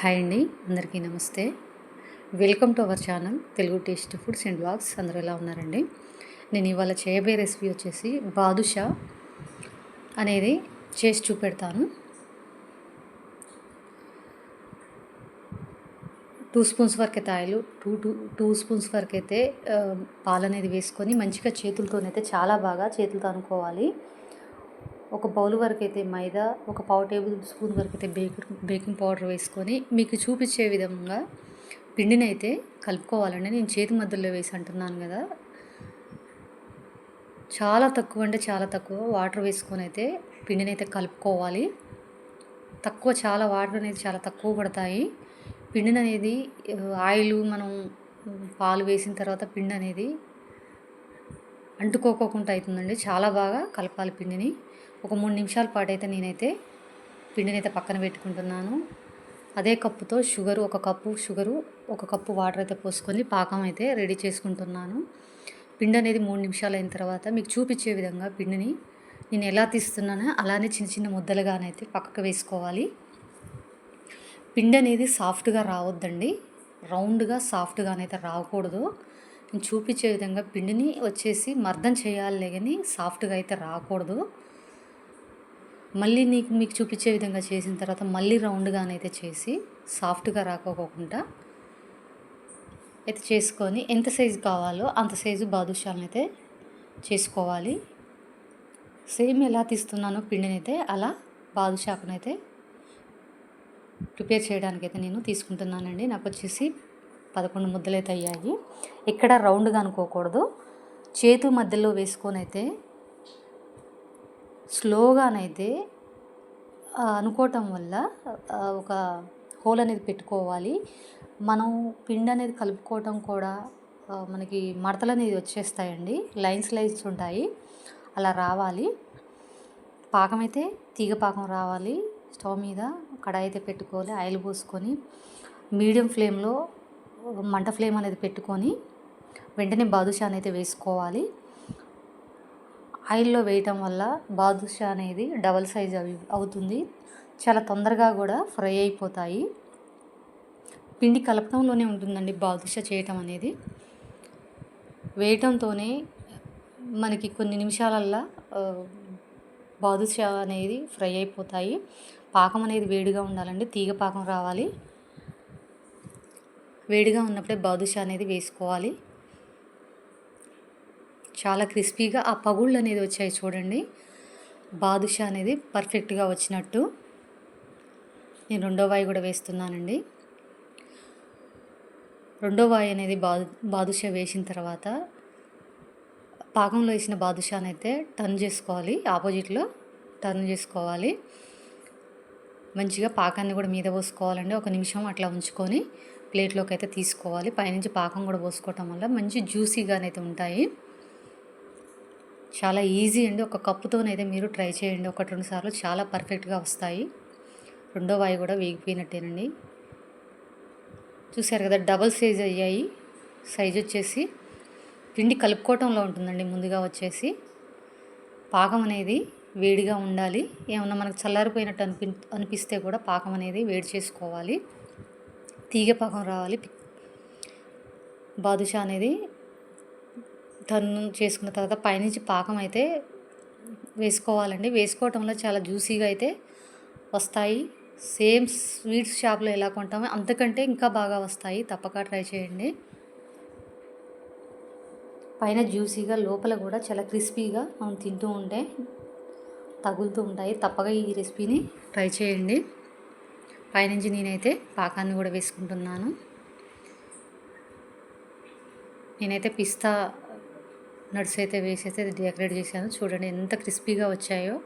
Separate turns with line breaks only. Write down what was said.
Hi అండి అందరికీ నమస్తే. Welcome to our channel Telugu taste foods and blogs అందరూ ఎలా ఉన్నారండి? నేను ఇవాళ చేయబోయే రెసిపీ వచ్చేసి బాదుషా అనేది చేసి చూపెడతాను. టూ స్పూన్స్ వరకు అయితే oil two two two spoons వరకు అయితే పాలు అనేది వేసుకొని మంచిగా చేతులతోనైతే చాలా బాగా చేతులతో అనుకోవాలి. ఒక బౌల్ వరకు అయితే మైదా ఒక పావు టేబుల్ స్పూన్ వరకు అయితే బేకింగ్ బేకింగ్ పౌడర్ వేసుకొని మీకు చూపించే విధంగా పిండిని అయితే కలుపుకోవాలండి. నేను చేతి మధ్యలో వేసి అంటున్నాను కదా. చాలా తక్కువ అంటే చాలా తక్కువ వాటర్ వేసుకొని అయితే పిండిని అయితే కలుపుకోవాలి. తక్కువ చాలా వాటర్ అనేది చాలా తక్కువ పడతాయి. పిండిని అనేది ఆయిల్ మనం పాలు వేసిన తర్వాత పిండి అనేది అంటుకోకోకుండా అవుతుందండి చాలా బాగా కలపాలి పిండిని. ఒక మూడు నిమిషాల పాటు అయితే నేనైతే పిండిని అయితే పక్కన పెట్టుకుంటున్నాను. అదే కప్పుతో షుగర్ ఒక కప్పు షుగరు ఒక కప్పు వాటర్ అయితే పోసుకొని పాకం అయితే రెడీ చేసుకుంటున్నాను. పిండి అనేది మూడు నిమిషాలు అయిన తర్వాత మీకు చూపించే విధంగా పిండిని నేను ఎలా తీస్తున్నానో అలానే చిన్న చిన్న ముద్దలుగానైతే పక్కకు వేసుకోవాలి. పిండి అనేది సాఫ్ట్గా రావద్దండి. రౌండ్గా సాఫ్ట్గానైతే రాకూడదు. నేను చూపించే విధంగా పిండిని వచ్చేసి మర్దం చేయాలి కానీ సాఫ్ట్గా అయితే రాకూడదు. మళ్ళీ నీకు మీకు చూపించే విధంగా చేసిన తర్వాత మళ్ళీ రౌండ్గానైతే చేసి సాఫ్ట్గా రాకోకుండా అయితే చేసుకొని ఎంత సైజు కావాలో అంత సైజు బాదుషాలను అయితే చేసుకోవాలి. సేమ్ ఎలా తీస్తున్నానో పిండిని అయితే అలా బాదుషాకునైతే ప్రిపేర్ చేయడానికైతే నేను తీసుకుంటున్నానండి. నాకు వచ్చేసి పదకొండు ముద్దలు అయితే అయ్యాయి. ఎక్కడ రౌండ్గా అనుకోకూడదు. చేతు మధ్యలో వేసుకొని అయితే స్లోగానైతే అనుకోవటం వల్ల ఒక హోల్ అనేది పెట్టుకోవాలి. మనం పిండి అనేది కలుపుకోవటం కూడా మనకి మడతలు అనేది వచ్చేస్తాయండి. లైన్స్ లైన్స్ ఉంటాయి. అలా రావాలి. పాకం అయితే తీగ పాకం రావాలి. స్టవ్ మీద కడాయి అయితే పెట్టుకోవాలి. ఆయిల్ పోసుకొని మీడియం ఫ్లేమ్లో మంట ఫ్లేమ్ అనేది పెట్టుకొని వెంటనే బాదుషా అనేది వేసుకోవాలి. ఆయిల్లో వేయటం వల్ల బాదుషా అనేది డబల్ సైజ్ అవి అవుతుంది. చాలా తొందరగా కూడా ఫ్రై అయిపోతాయి. పిండి కలపడంలోనే ఉంటుందండి బాదుషా చేయటం అనేది. వేయటంతోనే మనకి కొన్ని నిమిషాలల్లా బాదుషా అనేది ఫ్రై అయిపోతాయి. పాకం అనేది వేడిగా ఉండాలండి. తీగ పాకం రావాలి. వేడిగా ఉన్నప్పుడే బాదుషా అనేది వేసుకోవాలి. చాలా క్రిస్పీగా ఆ పగుళ్ళు అనేది వచ్చాయి చూడండి. బాదుషా అనేది పర్ఫెక్ట్గా వచ్చినట్టు. నేను రెండో వాయి కూడా వేస్తున్నానండి. రెండో వాయి అనేది బాదు బాదుషా వేసిన తర్వాత పాకంలో వేసిన బాదుషాని అయితే టర్న్ చేసుకోవాలి. ఆపోజిట్లో టర్న్ చేసుకోవాలి. మంచిగా పాకాన్ని కూడా మీద పోసుకోవాలండి. ఒక నిమిషం అట్లా ఉంచుకొని ప్లేట్లోకి అయితే తీసుకోవాలి. పైనుంచి పాకం కూడా పోసుకోవటం వల్ల మంచి జ్యూసీగానైతే ఉంటాయి. చాలా ఈజీ అండి. ఒక కప్పుతోనైతే మీరు ట్రై చేయండి. ఒకటి రెండు సార్లు చాలా పర్ఫెక్ట్గా వస్తాయి. రెండో వాయి కూడా వేగిపోయినట్టేనండి. చూసారు కదా డబల్ సైజ్ అయ్యాయి. సైజ్ వచ్చేసి పిండి కలుపుకోవటంలో ఉంటుందండి. ముందుగా వచ్చేసి పాకం అనేది వేడిగా ఉండాలి. ఏమన్నా మనకు చల్లారిపోయినట్టు అనిపి అనిపిస్తే కూడా పాకం అనేది వేడి చేసుకోవాలి. తీగ పాకం రావాలి. బాదుషా అనేది టర్న్ చేసుకున్న తర్వాత పైనుంచి పాకం అయితే వేసుకోవాలండి. వేసుకోవటంలో చాలా జ్యూసీగా అయితే వస్తాయి. సేమ్ స్వీట్స్ షాప్లో ఎలా కొంటామో అంతకంటే ఇంకా బాగా వస్తాయి. తప్పక ట్రై చేయండి. పైన జ్యూసీగా లోపల కూడా చాలా క్రిస్పీగా మనం తింటూ ఉంటే తగులుతూ ఉంటాయి. తప్పగా ఈ రెసిపీని ట్రై చేయండి. పైనుంచి నేనైతే పాకాన్ని కూడా వేసుకుంటున్నాను. నేనైతే పిస్తా నట్స్ అయితే వేసేసి డెకరేట్ చేశాను. చూడండి ఎంత క్రిస్పీగా వచ్చాయో.